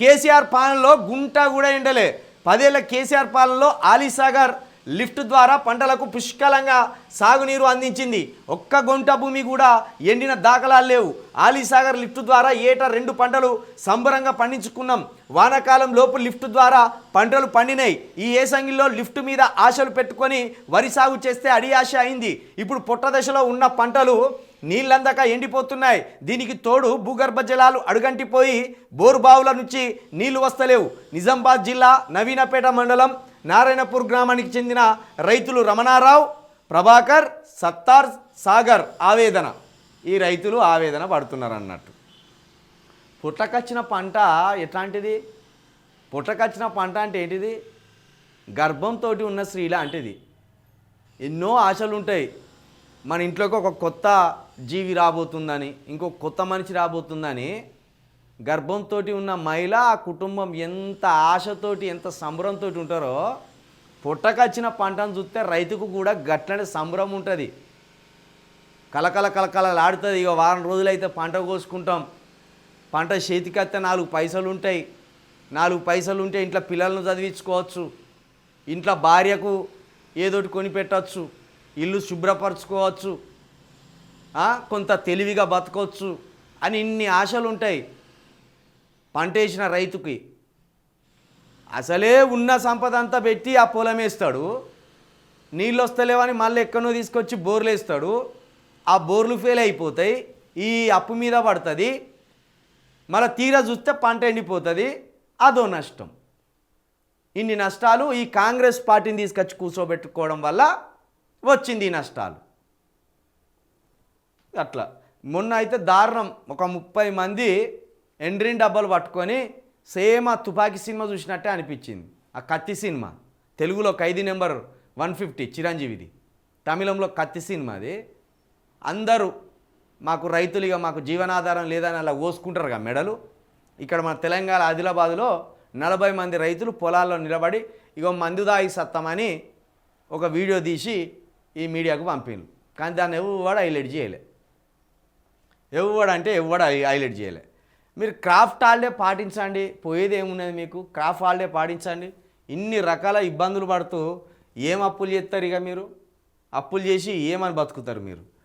కేసీఆర్ పాలనలో గుంట కూడా ఎండలే. పదేళ్ళ కేసీఆర్ పాలనలో ఆలీసాగర్ లిఫ్ట్ ద్వారా పంటలకు పుష్కలంగా సాగునీరు అందించింది. ఒక్క గుంట భూమి కూడా ఎండిన దాఖలాలు లేవు. ఆలీసాగర్ లిఫ్ట్ ద్వారా ఏటా రెండు పంటలు సంబరంగా పండించుకున్నాం. వానాకాలం లోపు లిఫ్ట్ ద్వారా పంటలు పండినాయి. ఈ ఏసంగిలో లిఫ్ట్ మీద ఆశలు పెట్టుకొని వరి సాగు చేస్తే అడి ఆశ అయింది. ఇప్పుడు పుట్ట దశలో ఉన్న పంటలు నీళ్ళందక ఎండిపోతున్నాయి. దీనికి తోడు భూగర్భ జలాలు అడుగంటిపోయి బోరు బావుల నుంచి నీళ్ళు వస్తలేవు. నిజామాబాద్ జిల్లా నవీనపేట మండలం నారాయణపూర్ గ్రామానికి చెందిన రైతులు రమణారావు ప్రభాకర్ సత్తార్ సాగర్ ఆవేదన. ఈ రైతులు ఆవేదన పడుతున్నారు అన్నట్టు పుట్టకచ్చిన పంట ఎట్లాంటిది? పుట్టకొచ్చిన పంట అంటే ఏంటిది? గర్భంతో ఉన్న స్త్రీ లాంటిది ఎన్నో ఆశలు ఉంటాయి మన ఇంట్లోకి ఒక కొత్త జీవి రాబోతుందని ఇంకో కొత్త మనిషి రాబోతుందని గర్భంతో ఉన్న మహిళ ఆ కుటుంబం ఎంత ఆశతోటి ఎంత సంబరంతో ఉంటారో పుట్టకచ్చిన పంటను చూస్తే రైతుకు కూడా గట్లనే సంబరం ఉంటుంది. కలకల కలకలలాడుతుంది ఇక వారం రోజులైతే పంట కోసుకుంటాం. పంట చేతికత్తే నాలుగు పైసలు ఉంటాయి. నాలుగు పైసలు ఉంటే ఇంట్లో పిల్లలను చదివించుకోవచ్చు. ఇంట్లో భార్యకు ఏదోటి కొనిపెట్టవచ్చు ఇల్లు శుభ్రపరచుకోవచ్చు. కొంత తెలివిగా బతకవచ్చు అని ఇన్ని ఆశలు ఉంటాయి పంట వేసిన రైతుకి. అసలే ఉన్న సంపద అంతా పెట్టి ఆ పొలం వేస్తాడు. నీళ్ళు వస్తలేవని మళ్ళీ ఎక్కడో తీసుకొచ్చి బోర్లు వేస్తాడు. ఆ బోర్లు ఫెయిల్ అయిపోతాయి. ఈ అప్పు మీద పడుతుంది. మళ్ళీ తీరా చూస్తే పంట ఎండిపోతుంది. అదో నష్టం. ఇన్ని నష్టాలు ఈ కాంగ్రెస్ పార్టీని తీసుకొచ్చి కూర్చోబెట్టుకోవడం వల్ల వచ్చింది ఈ నష్టాలు. అట్లా. మొన్న అయితే దారుణం. ఒక ముప్పై మంది ఎండ్రిన్ డబ్బాలు పట్టుకొని సేమ్ ఆ తుపాకీ సినిమా చూసినట్టే అనిపించింది. ఆ కత్తి సినిమా. తెలుగులో ఖైదీ నెంబర్ వన్ ఫిఫ్టీ చిరంజీవిది. తమిళంలో కత్తి సినిమాది అందరూ మాకు రైతులుగా మాకు జీవనాధారం లేదని అలా కోసుకుంటారు కదా మెడలు. ఇక్కడ మన తెలంగాణ ఆదిలాబాద్లో నలభై మంది రైతులు పొలాల్లో నిలబడి ఇగో మందుదాయి సత్తమని సత్తామని ఒక వీడియో తీసి ఈ మీడియాకు పంపిండు కానీ దాన్ని ఎవడు హైలైట్ చేయలే. ఎవడు అంటే ఎవడు హైలైట్ చేయలే. మీరు క్రాఫ్ట్ హాలిడే పాటించండి. పోయేది ఏమున్నది మీకు? క్రాఫ్ట్ హాలిడే పాటించండి. ఇన్ని రకాల ఇబ్బందులు పడుతూ ఏం అప్పులు చేస్తారు ఇక మీరు? అప్పులు చేసి ఏమని బతుకుతారు మీరు?